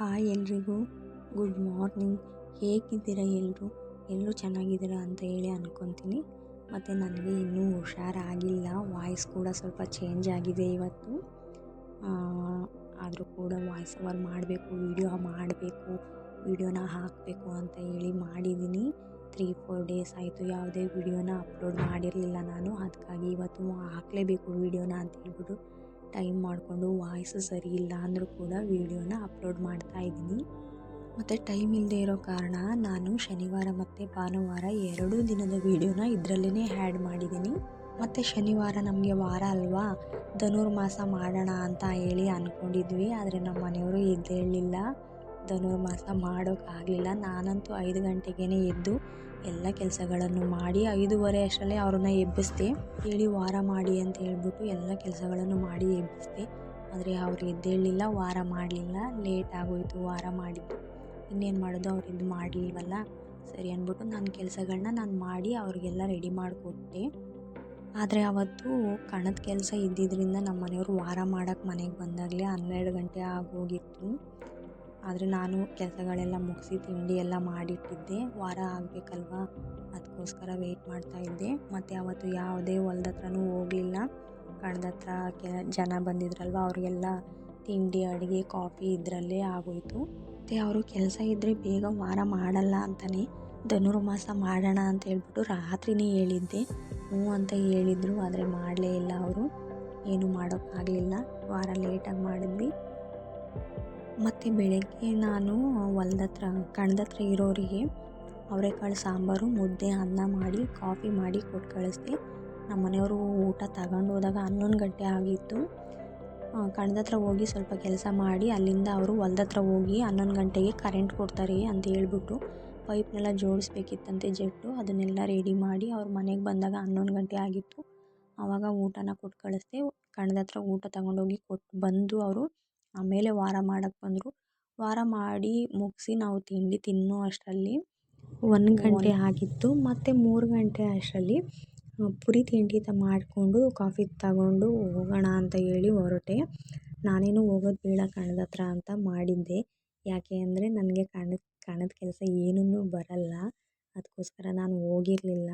Hi ಎಲ್ರಿಗೂ. Good morning. ಹೇಗಿದ್ದೀರಾ ಎಲ್ಲರೂ ಎಲ್ಲರೂ ಚೆನ್ನಾಗಿದ್ದೀರಾ ಅಂತ ಹೇಳಿ ಅಂದ್ಕೊತೀನಿ ಮತ್ತು ನನಗೆ ಇನ್ನೂ ಹುಷಾರಾಗಿಲ್ಲ. ವಾಯ್ಸ್ ಕೂಡ ಸ್ವಲ್ಪ ಚೇಂಜ್ ಆಗಿದೆ ಇವತ್ತು. ಆದರೂ ಕೂಡ ವಾಯ್ಸ್ ಓವರ್ ಮಾಡಬೇಕು, ವೀಡಿಯೋ ಮಾಡಬೇಕು, ವೀಡಿಯೋನ ಹಾಕಬೇಕು ಅಂತ ಹೇಳಿ ಮಾಡಿದ್ದೀನಿ. ತ್ರೀ, ಫೋರ್ ಡೇಸ್ ಆಯಿತು ಯಾವುದೇ ವೀಡಿಯೋನ ಅಪ್ಲೋಡ್ ಮಾಡಿರಲಿಲ್ಲ ನಾನು. ಅದಕ್ಕಾಗಿ ಇವತ್ತು ಹಾಕಲೇಬೇಕು ವೀಡಿಯೋನ ಅಂತ ಹೇಳ್ಬಿಟ್ಟು ಟೈಮ್ ಮಾಡಿಕೊಂಡು ವಾಯ್ಸ್ ಸರಿ ಇಲ್ಲ ಅಂದರೂ ಕೂಡ ವೀಡಿಯೋನ ಅಪ್ಲೋಡ್ ಮಾಡ್ತಾ ಇದ್ದೀನಿ. ಮತ್ತು ಟೈಮ್ ಇಲ್ಲದೆ ಇರೋ ಕಾರಣ ನಾನು ಶನಿವಾರ ಮತ್ತು ಭಾನುವಾರ ಎರಡೂ ದಿನದ ವೀಡಿಯೋನ ಇದರಲ್ಲೇ ಆ್ಯಡ್ ಮಾಡಿದ್ದೀನಿ. ಮತ್ತು ಶನಿವಾರ ನಮಗೆ ವಾರ ಅಲ್ವಾ? ಧನುರ್ಮಾಸ ಮಾಡೋಣ ಅಂತ ಹೇಳಿ ಅಂದ್ಕೊಂಡಿದ್ವಿ ಆದರೆ ನಮ್ಮ ಮನೆಯವರು ಎದ್ದೇಳಲಿಲ್ಲ. ಧನುರ್ಮಾಸ ಮಾಡೋಕ್ಕಾಗಲಿಲ್ಲ. ನಾನಂತೂ ಐದು ಗಂಟೆಗೇ ಎದ್ದು ಎಲ್ಲ ಕೆಲಸಗಳನ್ನು ಮಾಡಿ ಐದೂವರೆ ಅಷ್ಟರಲ್ಲೇ ಅವ್ರನ್ನ ಎಬ್ಬಿಸ್ದೆ, ಹೇಳಿ ವಾರ ಮಾಡಿ ಅಂತ ಹೇಳ್ಬಿಟ್ಟು ಎಲ್ಲ ಕೆಲಸಗಳನ್ನು ಮಾಡಿ ಎಬ್ಬಿಸ್ದೆ. ಆದರೆ ಅವ್ರು ಎದ್ದೇಳಲಿಲ್ಲ, ವಾರ ಮಾಡಲಿಲ್ಲ, ಲೇಟ್ ಆಗೋಯಿತು, ವಾರ ಮಾಡಿದ್ದು. ಇನ್ನೇನು ಮಾಡೋದು ಅವ್ರು ಇದು ಮಾಡಲಿಲ್ವಲ್ಲ? ಸರಿ ಅಂದ್ಬಿಟ್ಟು ನನ್ನ ಕೆಲಸಗಳನ್ನ ನಾನು ಮಾಡಿ ಅವ್ರಿಗೆಲ್ಲ ರೆಡಿ ಮಾಡಿಕೊಟ್ಟೆ. ಆದರೆ ಅವತ್ತು ಕಣದ ಕೆಲಸ ಇದ್ದಿದ್ದರಿಂದ ನಮ್ಮ ಮನೆಯವರು ವಾರ ಮಾಡೋಕ್ಕೆ ಮನೆಗೆ ಬಂದಾಗಲೇ ಹನ್ನೆರಡು ಗಂಟೆ ಆಗೋಗಿತ್ತು. ಆದರೆ ನಾನು ಕೆಲಸಗಳೆಲ್ಲ ಮುಗಿಸಿ ತಿಂಡಿ ಎಲ್ಲ ಮಾಡಿಟ್ಟಿದ್ದೆ. ವಾರ ಆಗಬೇಕಲ್ವ? ಅದಕ್ಕೋಸ್ಕರ ವೆಯ್ಟ್ ಮಾಡ್ತಾಯಿದ್ದೆ ಮತ್ತು ಅವತ್ತು ಯಾವುದೇ ಹೊಲ್ದ ಹತ್ರನೂ ಹೋಗಲಿಲ್ಲ. ಕಣದ ಹತ್ರ ಕೆ, ಜನ ಬಂದಿದ್ರಲ್ವ, ಅವರಿಗೆಲ್ಲ ತಿಂಡಿ, ಅಡುಗೆ ಕಾಫಿ ಇದರಲ್ಲೇ ಆಗೋಯಿತು. ಮತ್ತು ಅವರು ಕೆಲಸ ಇದ್ದರೆ ಬೇಗ ವಾರ ಮಾಡಲ್ಲ ಅಂತಲೇ ಧನುರ್ಮಾಸ ಮಾಡೋಣ ಅಂತ ಹೇಳ್ಬಿಟ್ಟು ರಾತ್ರಿನೇ ಹೇಳಿದ್ದೆ. ಹ್ಞೂ ಅಂತ ಹೇಳಿದರು, ಆದರೆ ಮಾಡಲೇ ಇಲ್ಲ ಅವರು. ಏನು ಮಾಡೋಕ್ಕಾಗಲಿಲ್ಲ. ವಾರ ಲೇಟಾಗಿ ಮಾಡಿದ್ವಿ. ಮತ್ತು ಬೆಳಗ್ಗೆ ನಾನು ಹೊಲ್ದ ಹತ್ರ ಕಣದ ಹತ್ರ ಇರೋರಿಗೆ ಅವರೆಕಾಳು ಸಾಂಬಾರು, ಮುದ್ದೆ, ಅನ್ನ ಮಾಡಿ, ಕಾಫಿ ಮಾಡಿ ಕೊಟ್ಟು ಕಳಿಸ್ದೆ. ನಮ್ಮ ಮನೆಯವರು ಊಟ ತಗೊಂಡು ಹೋದಾಗ ಹನ್ನೊಂದು ಗಂಟೆ ಆಗಿತ್ತು. ಕಣದ ಹತ್ರ ಹೋಗಿ ಸ್ವಲ್ಪ ಕೆಲಸ ಮಾಡಿ ಅಲ್ಲಿಂದ ಅವರು ಹೊಲ್ದ ಹತ್ರ ಹೋಗಿ ಹನ್ನೊಂದು ಗಂಟೆಗೆ ಕರೆಂಟ್ ಕೊಡ್ತಾರೆ ಅಂತ ಹೇಳ್ಬಿಟ್ಟು ಪೈಪ್ನೆಲ್ಲ ಜೋಡಿಸ್ಬೇಕಿತ್ತಂತೆ ಜೆಟ್ಟು. ಅದನ್ನೆಲ್ಲ ರೆಡಿ ಮಾಡಿ ಅವ್ರ ಮನೆಗೆ ಬಂದಾಗ ಹನ್ನೊಂದು ಗಂಟೆ ಆಗಿತ್ತು. ಆವಾಗ ಊಟನ ಕೊಟ್ಟು ಕಳಿಸ್ದೆ. ಕಣದ ಹತ್ರ ಊಟ ತಗೊಂಡೋಗಿ ಕೊಟ್ಟು ಬಂದು ಅವರು ಆಮೇಲೆ ವಾರ ಮಾಡಕ್ಕೆ ಬಂದರು. ವಾರ ಮಾಡಿ ಮುಗಿಸಿ ನಾವು ತಿಂಡಿ ತಿನ್ನೋ ಅಷ್ಟರಲ್ಲಿ ಒಂದು ಗಂಟೆ ಆಗಿತ್ತು. ಮತ್ತು ಮೂರು ಗಂಟೆ ಅಷ್ಟರಲ್ಲಿ ಪುರಿ ತಿಂಡಿ ತ ಮಾಡಿಕೊಂಡು ಕಾಫಿ ತಗೊಂಡು ಹೋಗೋಣ ಅಂತ ಹೇಳಿ ಹೊರಟೆ. ನಾನೇನು ಹೋಗೋದು ಬೇಡ ಕಣದ ಹತ್ರ ಅಂತ ಮಾಡಿದ್ದೆ. ಯಾಕೆ ಅಂದರೆ ನನಗೆ ಕಣದ ಕಣದ ಕೆಲಸ ಏನೂ ಬರಲ್ಲ. ಅದಕ್ಕೋಸ್ಕರ ನಾನು ಹೋಗಿರಲಿಲ್ಲ.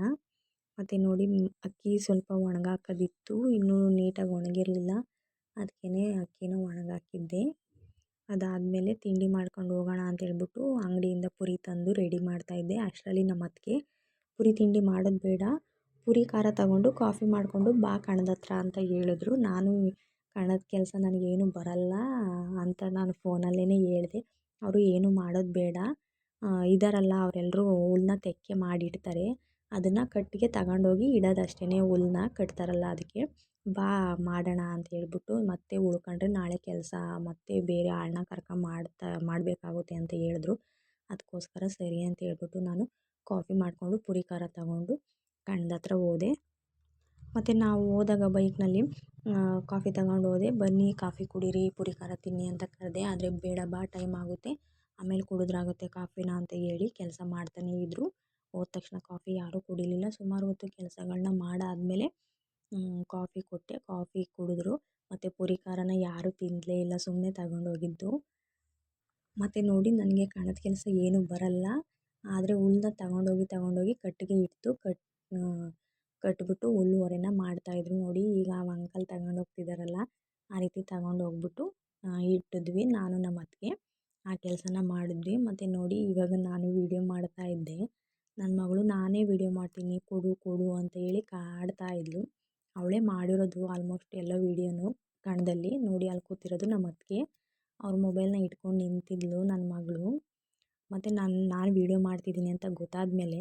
ಮತ್ತು ನೋಡಿ ಅಕ್ಕಿ ಸ್ವಲ್ಪ ಒಣಗಾಕೋದಿತ್ತು. ಇನ್ನೂ ನೀಟಾಗಿ ಒಣಗಿರಲಿಲ್ಲ. ಅದಕ್ಕೆ ಅಕ್ಕಿನ ಒಣಗಾಕಿದ್ದೆ. ಅದಾದಮೇಲೆ ತಿಂಡಿ ಮಾಡ್ಕೊಂಡು ಹೋಗೋಣ ಅಂತ ಹೇಳ್ಬಿಟ್ಟು ಅಂಗಡಿಯಿಂದ ಪುರಿ ತಂದು ರೆಡಿ ಮಾಡ್ತಾಯಿದ್ದೆ. ಅಷ್ಟರಲ್ಲಿ ನಮ್ಮ ಅತ್ತಿಗೆ ಪುರಿ ತಿಂಡಿ ಮಾಡೋದು ಬೇಡ. ಪುರಿ ಖಾರ ತಗೊಂಡು ಕಾಫಿ ಮಾಡಿಕೊಂಡು ಬಾ ಕಣದ ಹತ್ರ ಅಂತ ಹೇಳಿದ್ರು. ನಾನು ಕಣದ ಕೆಲಸ ನನಗೇನು ಬರಲ್ಲ ಅಂತ ನಾನು ಫೋನಲ್ಲೇ ಹೇಳಿದೆ. ಅವರು ಏನು ಮಾಡೋದು ಬೇಡ. ಇದ್ದಾರಲ್ಲ ಅವರೆಲ್ಲರೂ ಹುಲ್ಲನ್ನ ತೆಕ್ಕೆ ಮಾಡಿಡ್ತಾರೆ. ಅದನ್ನು ಕಟ್ಟಿಗೆ ತಗೊಂಡೋಗಿ ಇಡೋದಷ್ಟೇ ಹುಲ್ಲನ್ನ ಕಟ್ತಾರಲ್ಲ ಅದಕ್ಕೆ ಬಾ ಮಾಡೋಣ ಅಂತ ಹೇಳ್ಬಿಟ್ಟು ಮತ್ತೆ ಉಳ್ಕೊಂಡ್ರೆ ನಾಳೆ ಕೆಲಸ, ಮತ್ತೆ ಬೇರೆ ಆಳನ್ನ ಕರ್ಕೊಂಡು ಮಾಡ್ತಾ, ಮಾಡಬೇಕಾಗುತ್ತೆ ಅಂತ ಹೇಳಿದ್ರು. ಅದಕ್ಕೋಸ್ಕರ ಸರಿ ಅಂತ ಹೇಳ್ಬಿಟ್ಟು ನಾನು ಕಾಫಿ ಮಾಡಿಕೊಂಡು ಪುರಿ ಖಾರ ತಗೊಂಡು ಕಣ್ಣದ ಹತ್ರ ಹೋದೆ. ಮತ್ತು ನಾವು ಹೋದಾಗ ಬೈಕ್ನಲ್ಲಿ ಕಾಫಿ ತಗೊಂಡು ಹೋದೆ. ಬನ್ನಿ, ಕಾಫಿ ಕುಡೀರಿ, ಪುರಿ ಖಾರ ತಿನ್ನಿ ಅಂತ ಕರೆದೆ. ಆದರೆ ಬೇಡ, ಬಾ, ಟೈಮ್ ಆಗುತ್ತೆ. ಆಮೇಲೆ ಕುಡಿದ್ರಾಗುತ್ತೆ ಕಾಫಿನ ಅಂತ ಹೇಳಿ ಕೆಲಸ ಮಾಡ್ತಾನೇ ಇದ್ದರು ಹೋದ ತಕ್ಷಣ ಕಾಫಿ ಯಾರೂ ಕುಡಿಲಿಲ್ಲ. ಸುಮಾರು ಹೊತ್ತು ಕೆಲಸಗಳನ್ನ ಮಾಡಾದಮೇಲೆ ಕಾಫಿ ಕೊಟ್ಟೆ. ಕಾಫಿ ಕುಡಿದ್ರು. ಮತ್ತು ಪುರಿ ಖಾರನ ಯಾರೂ ತಿನ್ನಲೇ ಇಲ್ಲ. ಸುಮ್ಮನೆ ತಗೊಂಡೋಗಿದ್ದು. ಮತ್ತು ನೋಡಿ ನನಗೆ ಕಣದ ಕೆಲಸ ಏನೂ ಬರಲ್ಲ. ಆದರೆ ಹುಲ್ಲನ್ನ ತಗೊಂಡೋಗಿ ತಗೊಂಡೋಗಿ ಕಟ್ಟಿಗೆ ಇಟ್ಟು ಕಟ್ ಕಟ್ಬಿಟ್ಟು ಹುಲ್ಲು ಹೊರೆನ ಮಾಡ್ತಾಯಿದ್ರು ನೋಡಿ ಈಗ ಆ ಅಂಕಲ್ ತಗೊಂಡೋಗ್ತಿದ್ದಾರಲ್ಲ ಆ ರೀತಿ ತಗೊಂಡು ಹೋಗ್ಬಿಟ್ಟು ಇಟ್ಟಿದ್ವಿ. ನಾನು ನಮ್ಮ ಅತ್ತಿಗೆ ಆ ಕೆಲಸನ ಮಾಡಿದ್ವಿ. ಮತ್ತು ನೋಡಿ ಇವಾಗ ನಾನು ವೀಡಿಯೋ ಮಾಡ್ತಾಯಿದ್ದೆ ನನ್ನ ಮಗಳು ನಾನೇ ವೀಡಿಯೋ ಮಾಡ್ತೀನಿ, ಕೊಡು ಕೊಡು ಅಂತ ಹೇಳಿ ಕಾಡ್ತಾ ಇದ್ಳು ಅವಳೇ ಮಾಡಿರೋದು ಆಲ್ಮೋಸ್ಟ್ ಎಲ್ಲ ವೀಡಿಯೋನು ಕಣದಲ್ಲಿ ನೋಡಿ ಅಲ್ಲಿ ಕೂತಿರೋದು ನಮ್ಮ ಅತ್ತಿಗೆ. ಅವ್ರ ಮೊಬೈಲ್ನ ಇಟ್ಕೊಂಡು ನಿಂತಿದ್ಲು ನನ್ನ ಮಗಳು. ಮತ್ತು ನಾನು ನಾನು ವೀಡಿಯೋ ಮಾಡ್ತಿದ್ದೀನಿ ಅಂತ ಗೊತ್ತಾದಮೇಲೆ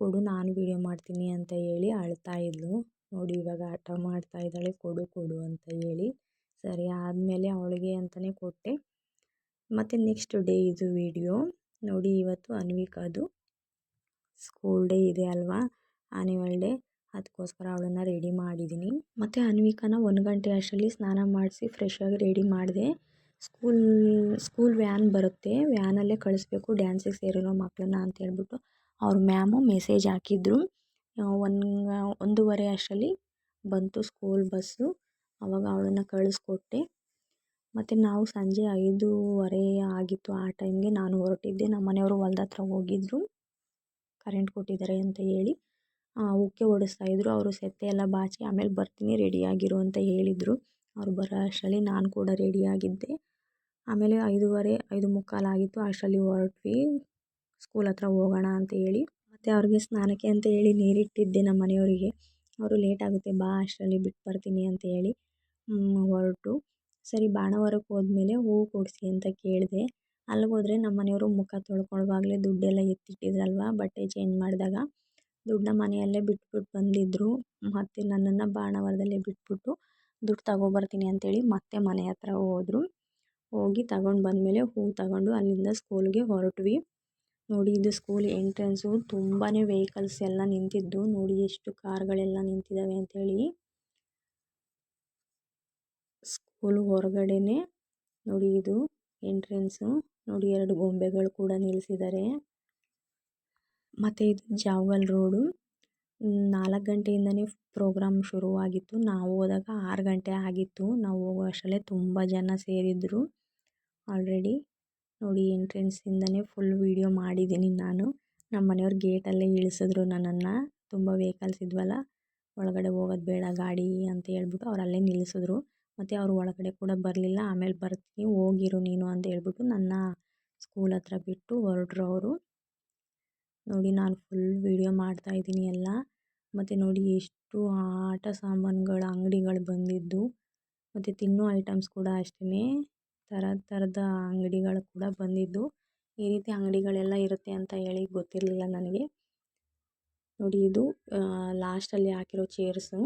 ಕೊಡು, ನಾನು ವೀಡಿಯೋ ಮಾಡ್ತೀನಿ ಅಂತ ಹೇಳಿ ಅಳ್ತಾ ಇದ್ಲು. ನೋಡಿ ಇವಾಗ ಆಟ ಮಾಡ್ತಾ ಇದ್ದಾಳೆ, ಕೊಡು ಕೊಡು ಅಂತ ಹೇಳಿ. ಸರಿ, ಆದಮೇಲೆ ಅವಳಿಗೆ ಅಂತಲೇ ಕೊಟ್ಟೆ. ಮತ್ತು ನೆಕ್ಸ್ಟ್ ಡೇ ಇದು ವೀಡಿಯೋ. ನೋಡಿ ಇವತ್ತು ಅನ್ವಿಕಾದು. ಸ್ಕೂಲ್ ಡೇ ಇದೆ ಅಲ್ವಾ? Annual day. ಅದಕ್ಕೋಸ್ಕರ ಅವಳನ್ನು ರೆಡಿ ಮಾಡಿದ್ದೀನಿ ಮತ್ತು ಅನ್ವಿಕಾನ ಒಂದು ಗಂಟೆ ಅಷ್ಟರಲ್ಲಿ ಸ್ನಾನ ಮಾಡಿಸಿ ಫ್ರೆಶಾಗಿ ರೆಡಿ ಮಾಡಿದೆ. ಸ್ಕೂಲ್ ಸ್ಕೂಲ್ ವ್ಯಾನ್ ಬರುತ್ತೆ. ವ್ಯಾನಲ್ಲೇ ಕಳಿಸ್ಬೇಕು. ಡ್ಯಾನ್ಸಿಗೆ ಸೇರಿರೋ ಮಕ್ಕಳನ್ನ ಅಂತ ಹೇಳ್ಬಿಟ್ಟು ಅವ್ರ ಮ್ಯಾಮು ಮೆಸೇಜ್ ಹಾಕಿದ್ರು. ಒಂದು, ಒಂದೂವರೆ ಅಷ್ಟರಲ್ಲಿ ಬಂತು ಸ್ಕೂಲ್ ಬಸ್ಸು ಅವಾಗ ಅವಳನ್ನು ಕಳಿಸ್ಕೊಟ್ಟೆ. ಮತ್ತು ನಾವು ಸಂಜೆ ಐದೂವರೆ ಆಗಿತ್ತು ಆ ಟೈಮ್ಗೆ ನಾನು ಹೊರಟಿದ್ದೆ. ನಮ್ಮ ಮನೆಯವರು ಹೊಲ್ದ ಹತ್ರ ಹೋಗಿದ್ರು. ಕರೆಂಟ್ ಕೊಟ್ಟಿದ್ದಾರೆ ಅಂತ ಹೇಳಿ ಉಕ್ಕೆ ಓಡಿಸ್ತಾ ಇದ್ದರು ಅವರು ಸೆತ್ತೆ ಎಲ್ಲ ಬಾಚಿ ಆಮೇಲೆ ಬರ್ತೀನಿ ರೆಡಿಯಾಗಿರು ಅಂತ ಹೇಳಿದರು. ಅವ್ರು ಬರೋ ಅಷ್ಟರಲ್ಲಿ ನಾನು ಕೂಡ ರೆಡಿಯಾಗಿದ್ದೆ ಆಮೇಲೆ ಐದೂವರೆ, ಐದು ಮುಕ್ಕಾಲು ಆಗಿತ್ತು. ಅಷ್ಟರಲ್ಲಿ ಹೊರಟ್ವಿ. ಸ್ಕೂಲ್ ಹತ್ರ ಹೋಗೋಣ ಅಂತ ಹೇಳಿ. ಮತ್ತು ಅವ್ರಿಗೆ ಸ್ನಾನಕ್ಕೆ ಅಂತ ಹೇಳಿ ನೀರಿಟ್ಟಿದ್ದೆ ನಮ್ಮ ಮನೆಯವರಿಗೆ. ಅವರು ಲೇಟ್ ಆಗುತ್ತೆ, ಬಾ ಅಷ್ಟರಲ್ಲಿ ಬಿಟ್ಟು ಬರ್ತೀನಿ ಅಂತ ಹೇಳಿ ಹೊರಟು. ಸರಿ ಬಾಣಾವರಕ್ಕೆ ಹೋದ್ಮೇಲೆ ಹೂವು ಕೊಡಿಸಿ ಅಂತ ಕೇಳಿದೆ. ಅಲ್ಲಿಗೋದ್ರೆ ನಮ್ಮ ಮನೆಯವರು ಮುಖ ತೊಳ್ಕೊಳ್ಳುವಾಗಲೇ ದುಡ್ಡೆಲ್ಲ ಎತ್ತಿಟ್ಟಿದ್ರಲ್ವ ಬಟ್ಟೆ ಚೇಂಜ್ ಮಾಡಿದಾಗ. ದುಡ್ಡನ್ನ ಮನೆಯಲ್ಲೇ ಬಿಟ್ಬಿಟ್ಟು ಬಂದಿದ್ದರು ಮತ್ತು ನನ್ನನ್ನು ಬಾಣಾವರದಲ್ಲೇ ಬಿಟ್ಬಿಟ್ಟು ದುಡ್ಡು ತಗೊಬರ್ತೀನಿ ಅಂತೇಳಿ ಮತ್ತೆ ಮನೆ ಹತ್ರ ಹೋದರು. ಹೋಗಿ ತಗೊಂಡು ಬಂದಮೇಲೆ ಹೂವು ತಗೊಂಡು ಅಲ್ಲಿಂದ ಸ್ಕೂಲ್ಗೆ ಹೊರಟ್ವಿ. ನೋಡಿ ಇದು ಸ್ಕೂಲ್ ಎಂಟ್ರೆನ್ಸು ತುಂಬಾ ವೆಹಿಕಲ್ಸ್ ಎಲ್ಲ ನಿಂತಿದ್ದು. ನೋಡಿ ಎಷ್ಟು ಕಾರ್ಗಳೆಲ್ಲ ನಿಂತಿದ್ದಾವೆ ಅಂಥೇಳಿ ಸ್ಕೂಲ್ ಹೊರಗಡೆ ನೋಡಿ ಇದು ಎಂಟ್ರೆನ್ಸು ನೋಡಿ ಎರಡು ಗೊಂಬೆಗಳು ಕೂಡ ನಿಲ್ಲಿಸಿದ್ದಾರೆ. ಮತ್ತೆ ಇದು ಜಾವಗಲ್ ರೋಡು. ನಾಲ್ಕು ಗಂಟೆಯಿಂದನೇ ಪ್ರೋಗ್ರಾಮ್ ಶುರುವಾಗಿತ್ತು. ನಾವು ಹೋದಾಗ ಆರು ಗಂಟೆ ಆಗಿತ್ತು. ನಾವು ಹೋಗೋ ಅಷ್ಟರಲ್ಲೇ ತುಂಬ ಜನ ಸೇರಿದ್ರು ಆಲ್ರೆಡಿ ನೋಡಿ ಎಂಟ್ರೆನ್ಸಿಂದನೇ ಫುಲ್ ವೀಡಿಯೋ ಮಾಡಿದ್ದೀನಿ ನಾನು. ನಮ್ಮ ಮನೆಯವ್ರು ಗೇಟಲ್ಲೇ ಇಳಿಸಿದ್ರು ನನ್ನನ್ನು. ತುಂಬ ವೆಹಿಕಲ್ಸ್ ಇದ್ವಲ್ಲ. ಒಳಗಡೆ ಹೋಗೋದು ಬೇಡ ಗಾಡಿ ಅಂತ ಹೇಳ್ಬಿಟ್ಟು ಅವ್ರು ಅಲ್ಲೇ ನಿಲ್ಲಿಸಿದ್ರು. ಮತ್ತು ಅವರು ಒಳಗಡೆ ಕೂಡ ಬರಲಿಲ್ಲ. ಆಮೇಲೆ ಬರ್ತೀನಿ, ಹೋಗಿರು ನೀನು ಅಂತ ಹೇಳ್ಬಿಟ್ಟು ನನ್ನ ಸ್ಕೂಲ್ ಹತ್ರ ಬಿಟ್ಟು ಹೊರಟ್ರು ಅವರು. ನೋಡಿ ನಾನು ಫುಲ್ ವೀಡಿಯೋ ಮಾಡ್ತಾಯಿದ್ದೀನಿ ಎಲ್ಲ. ಮತ್ತು ನೋಡಿ ಎಷ್ಟು ಆಟ ಸಾಮಾನುಗಳ, ಅಂಗಡಿಗಳು ಬಂದಿದ್ದು. ಮತ್ತು ತಿನ್ನೋ ಐಟಮ್ಸ್ ಕೂಡ ಅಷ್ಟೇ ಥರ ಥರದ ಅಂಗಡಿಗಳು ಕೂಡ ಬಂದಿದ್ದು. ಈ ರೀತಿ ಅಂಗಡಿಗಳೆಲ್ಲ ಇರುತ್ತೆ ಅಂತ ಹೇಳಿ ಗೊತ್ತಿರಲಿಲ್ಲ ನನಗೆ. ನೋಡಿ ಇದು ಲಾಸ್ಟಲ್ಲಿ ಹಾಕಿರೋ ಚೇರ್ಸು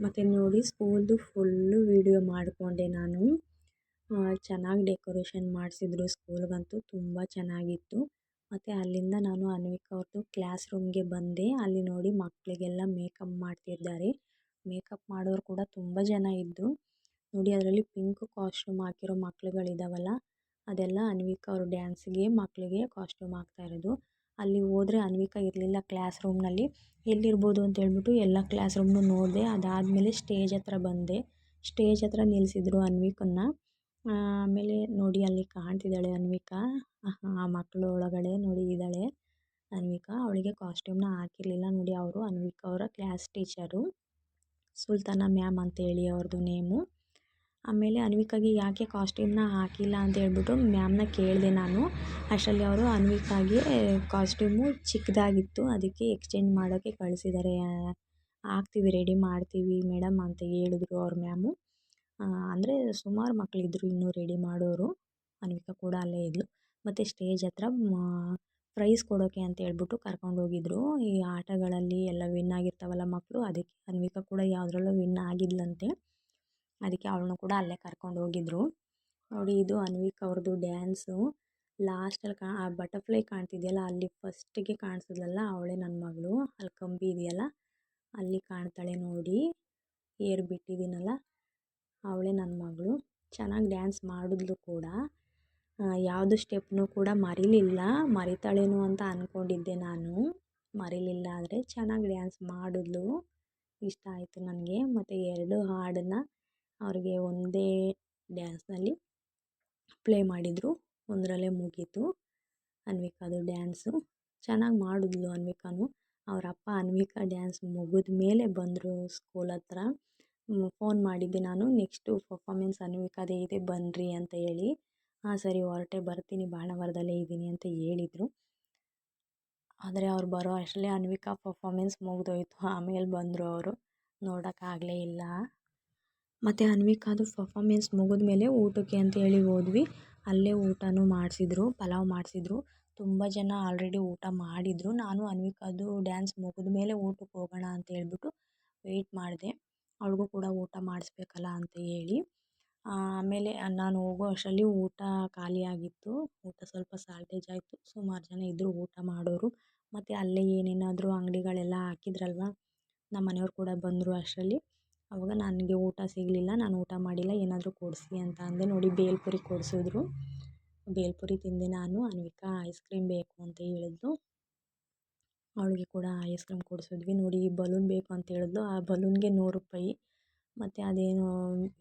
ಮತ್ತು ನೋಡಿ ಸ್ಕೂಲ್ದು ಫುಲ್ಲು ವೀಡಿಯೋ ಮಾಡಿಕೊಂಡೆ ನಾನು. ಚೆನ್ನಾಗಿ ಡೆಕೋರೇಷನ್ ಮಾಡಿಸಿದ್ರು ಸ್ಕೂಲ್ಗಂತೂ ತುಂಬ ಚೆನ್ನಾಗಿತ್ತು. ಮತ್ತು ಅಲ್ಲಿಂದ ನಾನು ಅನ್ವಿಕಾ ಅವ್ರದ್ದು ಕ್ಲಾಸ್ ರೂಮ್ಗೆ ಬಂದೆ. ಅಲ್ಲಿ ನೋಡಿ ಮಕ್ಕಳಿಗೆಲ್ಲ ಮೇಕಪ್ ಮಾಡ್ತಿದ್ದಾರೆ. ಮೇಕಪ್ ಮಾಡೋರು ಕೂಡ ತುಂಬ ಜನ ಇದ್ದರು ನೋಡಿ ಅದರಲ್ಲಿ ಪಿಂಕ್ ಕಾಸ್ಟ್ಯೂಮ್ ಹಾಕಿರೋ ಮಕ್ಕಳುಗಳಿದ್ದಾವಲ್ಲ ಅದೆಲ್ಲ ಅನ್ವಿಕಾ ಅವ್ರ ಡ್ಯಾನ್ಸ್ಗೆ ಮಕ್ಕಳಿಗೆ ಕಾಸ್ಟ್ಯೂಮ್ ಹಾಕ್ತಾ ಇರೋದು. ಅಲ್ಲಿ ಹೋದ್ರೆ ಅನ್ವಿಕಾ ಇರಲಿಲ್ಲ ಕ್ಲಾಸ್ ರೂಮ್ನಲ್ಲಿ ಎಲ್ಲಿರ್ಬೋದು ಅಂತ ಹೇಳ್ಬಿಟ್ಟು ಎಲ್ಲ ಕ್ಲಾಸ್ ರೂಮ್ನು ನೋಡಿದೆ. ಅದಾದಮೇಲೆ ಸ್ಟೇಜ್ ಹತ್ರ ಬಂದೆ. ಸ್ಟೇಜ್ ಹತ್ರ ನಿಲ್ಲಿಸಿದ್ರು ಅನ್ವಿಕನ್ನ. ಆಮೇಲೆ ನೋಡಿ ಅಲ್ಲಿ ಕಾಣ್ತಿದ್ದಾಳೆ ಅನ್ವಿಕಾ. ಆ ಮಕ್ಕಳು ಒಳಗಡೆ ನೋಡಿ ಇದ್ದಾಳೆ ಅನ್ವಿಕಾ. ಅವಳಿಗೆ ಕಾಸ್ಟ್ಯೂಮ್ನ ಹಾಕಿರಲಿಲ್ಲ ನೋಡಿ ಅವರು. ಅನ್ವಿಕಾ ಅವರ ಕ್ಲಾಸ್ ಟೀಚರು ಸುಲ್ತಾನ ಮ್ಯಾಮ್ ಅಂತೇಳಿ ಅವ್ರದ್ದು ನೇಮು ಆಮೇಲೆ ಅನ್ವಿಕಾಗೆ ಯಾಕೆ ಕಾಸ್ಟ್ಯೂಮ್ನ ಹಾಕಿಲ್ಲ ಅಂತ ಹೇಳ್ಬಿಟ್ಟು ಮ್ಯಾಮ್ನ ಕೇಳಿದೆ ನಾನು. ಅಷ್ಟರಲ್ಲಿ ಅವರು ಅನ್ವಿಕಾಗೆ ಕಾಸ್ಟ್ಯೂಮು ಚಿಕ್ಕದಾಗಿತ್ತು, ಅದಕ್ಕೆ ಎಕ್ಸ್ಚೇಂಜ್ ಮಾಡೋಕ್ಕೆ ಕಳಿಸಿದ್ದಾರೆ ಹಾಕ್ತೀವಿ ರೆಡಿ ಮಾಡ್ತೀವಿ ಮೇಡಮ್ ಅಂತ ಹೇಳಿದ್ರು ಅವ್ರ ಮ್ಯಾಮು ಅಂದರೆ ಸುಮಾರು ಮಕ್ಕಳಿದ್ರು ಇನ್ನೂ ರೆಡಿ ಮಾಡೋರು. ಅನ್ವಿಕಾ ಕೂಡ ಅಲ್ಲೇ ಇದ್ಲು. ಮತ್ತು ಸ್ಟೇಜ್ ಹತ್ರ ಪ್ರೈಸ್ ಕೊಡೋಕ್ಕೆ ಅಂತ ಹೇಳ್ಬಿಟ್ಟು ಕರ್ಕೊಂಡು ಹೋಗಿದ್ರು. ಈ ಆಟಗಳಲ್ಲಿ ಎಲ್ಲ ವಿನ್ ಆಗಿರ್ತಾವಲ್ಲ ಮಕ್ಕಳು ಅದಕ್ಕೆ ಅನ್ವಿಕಾ ಕೂಡ ಯಾವುದ್ರಲ್ಲೂ ವಿನ್ ಆಗಿದ್ಲಂತೆ. ಅದಕ್ಕೆ ಅವಳನ್ನು ಕೂಡ ಅಲ್ಲೇ ಕರ್ಕೊಂಡು ಹೋಗಿದ್ರು. ನೋಡಿ ಇದು ಅನ್ವಿಕ್ ಅವ್ರದ್ದು ಡ್ಯಾನ್ಸು. ಲಾಸ್ಟಲ್ಲಿ ಕಾ, ಆ ಬಟರ್ಫ್ಲೈ ಕಾಣ್ತಿದೆಯಲ್ಲ, ಅಲ್ಲಿ ಫಸ್ಟಿಗೆ ಕಾಣಿಸಿದ್ಲಲ್ಲ ಅವಳೇ ನನ್ನ ಮಗಳು. ಅಲ್ಲಿ ಕಂಬಿ ಇದೆಯಲ್ಲ, ಅಲ್ಲಿ ಕಾಣ್ತಾಳೆ ನೋಡಿ. ಏರ್ ಬಿಟ್ಟಿದ್ದೀನಲ್ಲ, ಅವಳೇ ನನ್ನ ಮಗಳು. ಚೆನ್ನಾಗಿ ಡ್ಯಾನ್ಸ್ ಮಾಡಿದ್ಲು ಕೂಡ. ಯಾವುದು ಸ್ಟೆಪ್ನೂ ಕೂಡ ಮರಿಲಿಲ್ಲ. ಮರಿತಾಳೇನೋ ಅಂತ ಅಂದ್ಕೊಂಡಿದ್ದೆ ನಾನು. ಮರಿಲಿಲ್ಲ ಆದರೆ ಚೆನ್ನಾಗಿ ಡ್ಯಾನ್ಸ್ ಮಾಡಿದ್ಲು. ಇಷ್ಟ ಆಯಿತು ನನಗೆ. ಮತ್ತು ಎರಡು ಹಾಡನ್ನು ಅವ್ರಿಗೆ ಒಂದೇ ಡ್ಯಾನ್ಸ್ನಲ್ಲಿ ಪ್ಲೇ ಮಾಡಿದರು. ಒಂದರಲ್ಲೇ ಮುಗೀತು. ಅನ್ವಿಕಾದು ಡ್ಯಾನ್ಸು. ಚೆನ್ನಾಗಿ ಮಾಡಿದ್ಲು ಅನ್ವಿಕಾನು. ಅವ್ರ ಅಪ್ಪ ಅನ್ವಿಕಾ ಡ್ಯಾನ್ಸ್ ಮುಗಿದ ಮೇಲೆ ಬಂದರು ಸ್ಕೂಲ್ ಹತ್ರ. ಫೋನ್ ಮಾಡಿದ್ದೆ ನಾನು, ನೆಕ್ಸ್ಟು ಪರ್ಫಾಮೆನ್ಸ್ ಅನ್ವಿಕಾದೇ ಇದೆ ಬನ್ನಿರಿ ಅಂತ ಹೇಳಿ. ಹಾಂ, ಸರಿ, ಹೊರಟೆ ಬರ್ತೀನಿ, ಬಾಣವರದಲ್ಲೇ ಇದ್ದೀನಿ, ಅಂತ ಹೇಳಿದರು. ಆದರೆ ಅವ್ರು ಬರೋ ಅಷ್ಟರಲ್ಲೇ ಅನ್ವಿಕಾ ಪರ್ಫಾಮೆನ್ಸ್ ಮುಗಿದೋಯ್ತು. ಆಮೇಲೆ ಬಂದರು ಅವರು. ನೋಡೋಕ್ಕಾಗಲೇ ಇಲ್ಲ. ಮತ್ತು ಅನ್ವಿಕಾದು ಮುಗಿದ ಮುಗಿದ್ಮೇಲೆ ಊಟಕ್ಕೆ ಅಂತ ಹೇಳಿ ಹೋದ್ವಿ. ಅಲ್ಲೇ ಊಟನೂ ಮಾಡಿಸಿದ್ರು, ಪಲಾವ್ ಮಾಡಿಸಿದ್ರು. ತುಂಬ ಜನ ಆಲ್ರೆಡಿ ಊಟ ಮಾಡಿದರು. ನಾನು ಅನ್ವಿಕಾದು ಡ್ಯಾನ್ಸ್ ಮುಗಿದ ಮೇಲೆ ಊಟಕ್ಕೆ ಹೋಗೋಣ ಅಂತ ಹೇಳ್ಬಿಟ್ಟು ವೆಯ್ಟ್ ಮಾಡಿದೆ. ಅವ್ಳಿಗೂ ಕೂಡ ಊಟ ಮಾಡಿಸ್ಬೇಕಲ್ಲ ಅಂತ ಹೇಳಿ. ಆಮೇಲೆ ನಾನು ಹೋಗೋ ಅಷ್ಟರಲ್ಲಿ ಊಟ ಖಾಲಿಯಾಗಿತ್ತು ಊಟ ಸ್ವಲ್ಪ ಸಾಲ್ಟೇಜ್ ಆಯಿತು. ಸುಮಾರು ಜನ ಇದ್ದರು ಊಟ ಮಾಡೋರು. ಮತ್ತು ಅಲ್ಲೇ ಏನೇನಾದರೂ ಅಂಗಡಿಗಳೆಲ್ಲ ಹಾಕಿದ್ರಲ್ವ? ನಮ್ಮ ಮನೆಯವ್ರು ಕೂಡ ಬಂದರು ಅಷ್ಟರಲ್ಲಿ. ಆವಾಗ ನನಗೆ ಊಟ ಸಿಗಲಿಲ್ಲ, ನಾನು ಊಟ ಮಾಡಿಲ್ಲ, ಏನಾದರೂ ಕೊಡಿಸಿ ಅಂತ ಅಂದೆ. ನೋಡಿ, ಬೇಲ್ಪುರಿ ಕೊಡಿಸಿದ್ರು. ಬೇಲ್ಪುರಿ ತಿಂದೆ ನಾನು. ಅನ್ವಿಕಾ ಐಸ್ ಕ್ರೀಮ್ ಬೇಕು ಅಂತ ಹೇಳಿದ್ಲು. ಅವಳಿಗೆ ಕೂಡ ಐಸ್ ಕ್ರೀಮ್ ಕೊಡಿಸಿದ್ವಿ. ನೋಡಿ, ಬಲೂನ್ ಬೇಕು ಅಂತ ಹೇಳಿದ್ಲು. ಆ ಬಲೂನ್ಗೆ ನೂರು ರೂಪಾಯಿ ಮತ್ತು ಅದೇನೋ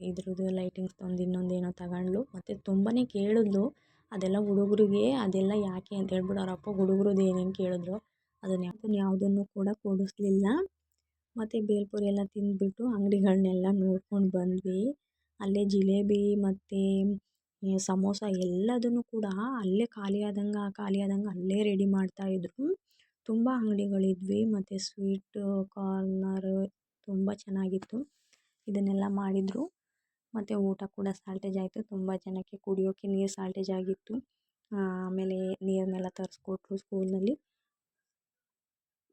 ಇದ್ರದ್ದು ಲೈಟಿಂಗ್ಸ್ ಇನ್ನೊಂದು ಏನೋ ತಗೊಂಡ್ಳು. ಮತ್ತು ತುಂಬಾ ಕೇಳಿದ್ಲು, ಅದೆಲ್ಲ ಹುಡುಗರಿಗೆ, ಅದೆಲ್ಲ ಯಾಕೆ ಅಂತ ಹೇಳ್ಬಿಟ್ಟು ಅವ್ರ ಅಪ್ಪ ಹುಡುಗರದ್ದು ಏನೇನು ಕೇಳಿದ್ರು. ಅದನ್ನು ಯಾವುದನ್ನು ಯಾವುದನ್ನು ಕೂಡ ಕೊಡಿಸ್ಲಿಲ್ಲ. ಮತ್ತು ಬೇಲ್ಪುರಿ ಎಲ್ಲ ತಿಂದ್ಬಿಟ್ಟು ಅಂಗಡಿಗಳ್ನೆಲ್ಲ ನೋಡ್ಕೊಂಡು ಬಂದ್ವಿ. ಅಲ್ಲೇ ಜಿಲೇಬಿ ಮತ್ತು ಸಮೋಸ ಎಲ್ಲದನ್ನು ಕೂಡ ಅಲ್ಲೇ ಖಾಲಿ ಆದಂಗೆ ಖಾಲಿ ಆದಂಗೆ ಅಲ್ಲೇ ರೆಡಿ ಮಾಡ್ತಾಯಿದ್ರು ತುಂಬ ಅಂಗಡಿಗಳಿದ್ವಿ ಮತ್ತು ಸ್ವೀಟು ಕಾರ್ನರ್ ತುಂಬ ಚೆನ್ನಾಗಿತ್ತು. ಇದನ್ನೆಲ್ಲ ಮಾಡಿದರು. ಮತ್ತು ಊಟ ಕೂಡ ಸಾಲ್ಟೇಜ್ ಆಯಿತು. ತುಂಬ ಜನಕ್ಕೆ ಕುಡಿಯೋಕ್ಕೆ ನೀರು ಸಾಲ್ಟೇಜ್ ಆಗಿತ್ತು. ಆಮೇಲೆ ನೀರನ್ನೆಲ್ಲ ತರಿಸ್ಕೊಟ್ರು ಸ್ಕೂಲ್ನಲ್ಲಿ.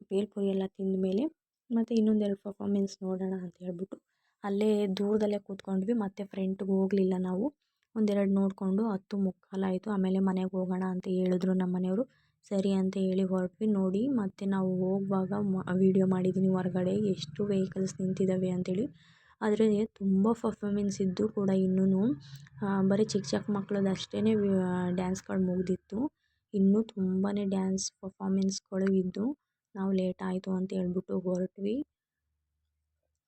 ಬೇಲ್ಪುರಿ ಎಲ್ಲ ತಿಂದಮೇಲೆ ಮತ್ತು ಇನ್ನೊಂದೆರಡು ಪರ್ಫಾಮೆನ್ಸ್ ನೋಡೋಣ ಅಂತ ಹೇಳ್ಬಿಟ್ಟು ಅಲ್ಲೇ ದೂರದಲ್ಲೇ ಕೂತ್ಕೊಂಡ್ವಿ. ಮತ್ತು ಫ್ರೆಂಟ್ಗೆ ಹೋಗಲಿಲ್ಲ ನಾವು. ಒಂದೆರಡು ನೋಡಿಕೊಂಡು ಹತ್ತು ಮುಕ್ಕಾಲಾಯಿತು ಆಮೇಲೆ ಮನೆಗೆ ಹೋಗೋಣ ಅಂತ ಹೇಳಿದ್ರು ನಮ್ಮ ಮನೆಯವರು. ಸರಿ ಅಂತ ಹೇಳಿ ಹೊರಟ್ವಿ. ನೋಡಿ ಮತ್ತು ನಾವು ಹೋಗುವಾಗ ವೀಡಿಯೋ ಮಾಡಿದ್ದೀನಿ ಹೊರಗಡೆ. ಎಷ್ಟು ವೆಹಿಕಲ್ಸ್ ನಿಂತಿದ್ದಾವೆ ಅಂತೇಳಿ. ಅದರಲ್ಲಿ ತುಂಬ ಪರ್ಫಾಮೆನ್ಸ್ ಇದ್ದು ಕೂಡ ಇನ್ನೂ ಬರೀ ಚಿಕ್ಕ ಚಿಕ್ಕ ಮಕ್ಳದ್ದು ಅಷ್ಟೇ ಡ್ಯಾನ್ಸ್ಗಳು ಮುಗಿದಿತ್ತು. ಇನ್ನೂ ತುಂಬಾ ಡ್ಯಾನ್ಸ್ ಪರ್ಫಾಮೆನ್ಸ್ಗಳು ಇದ್ದು. ನಾವು ಲೇಟ್ ಆಯಿತು ಅಂತ ಹೇಳ್ಬಿಟ್ಟು ಹೊರಟ್ವಿ.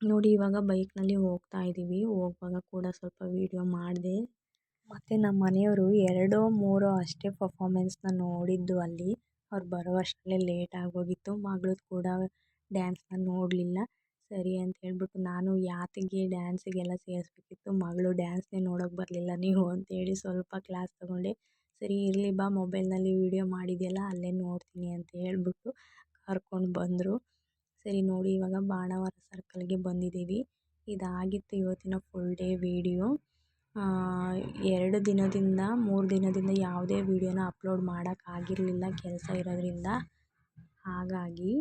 ನೋಡಿ ಇವಾಗ ಬೈಕ್ನಲ್ಲಿ ಹೋಗ್ತಾ ಇದ್ದೀವಿ ಹೋಗುವಾಗ ಕೂಡ ಸ್ವಲ್ಪ ವೀಡಿಯೋ ಮಾಡಿದೆ. ಮತ್ತು ನಮ್ಮ ಮನೆಯವರು ಎರಡೋ ಮೂರೋ ಅಷ್ಟೇ ಪರ್ಫಾಮೆನ್ಸ್ನ ನೋಡಿದ್ದು ಅಲ್ಲಿ. ಅವ್ರು ಬರೋ ಅಷ್ಟರಲ್ಲೇ ಲೇಟ್ ಆಗೋಗಿತ್ತು. ಮಗಳು ಕೂಡ ಡ್ಯಾನ್ಸ್ನ ನೋಡಲಿಲ್ಲ. ಸರಿ ಅಂತ ಹೇಳ್ಬಿಟ್ಟು ನಾನು ಯಾತಿಗೆ ಡ್ಯಾನ್ಸಿಗೆಲ್ಲ ಸೇರಿಸ್ಬೇಕಿತ್ತು. ಮಗಳು ಡ್ಯಾನ್ಸ್ನೇ ನೋಡೋಕೆ ಬರಲಿಲ್ಲ. ನೀವು ಅಂತೇಳಿ ಸ್ವಲ್ಪ ಕ್ಲಾಸ್ ತಗೊಂಡೆ. ಸರಿ ಇರಲಿ ಬಾ ಮೊಬೈಲ್ನಲ್ಲಿ ವೀಡಿಯೋ ಮಾಡಿದೆಯಲ್ಲ, ಅಲ್ಲೇ ನೋಡ್ತೀನಿ ಅಂತ ಹೇಳ್ಬಿಟ್ಟು ಕರ್ಕೊಂಡು ಬಂದರು. ಸರಿ ನೋಡಿ, ಇವಾಗ ಬಾಣಾವರ ಸರ್ಕಲ್ಗೆ ಬಂದಿದ್ದೀವಿ. ಇದಾಗಿತ್ತು ಇವತ್ತಿನ ಫುಲ್ ಡೇ ವೀಡಿಯೋ ಎರಡು ದಿನದಿಂದ, ಮೂರು ದಿನದಿಂದ ಯಾವುದೇ ವೀಡಿಯೋನ ಅಪ್ಲೋಡ್ ಮಾಡೋಕ್ಕಾಗಿರಲಿಲ್ಲ ಕೆಲಸ ಇರೋದ್ರಿಂದ. ಹಾಗಾಗಿ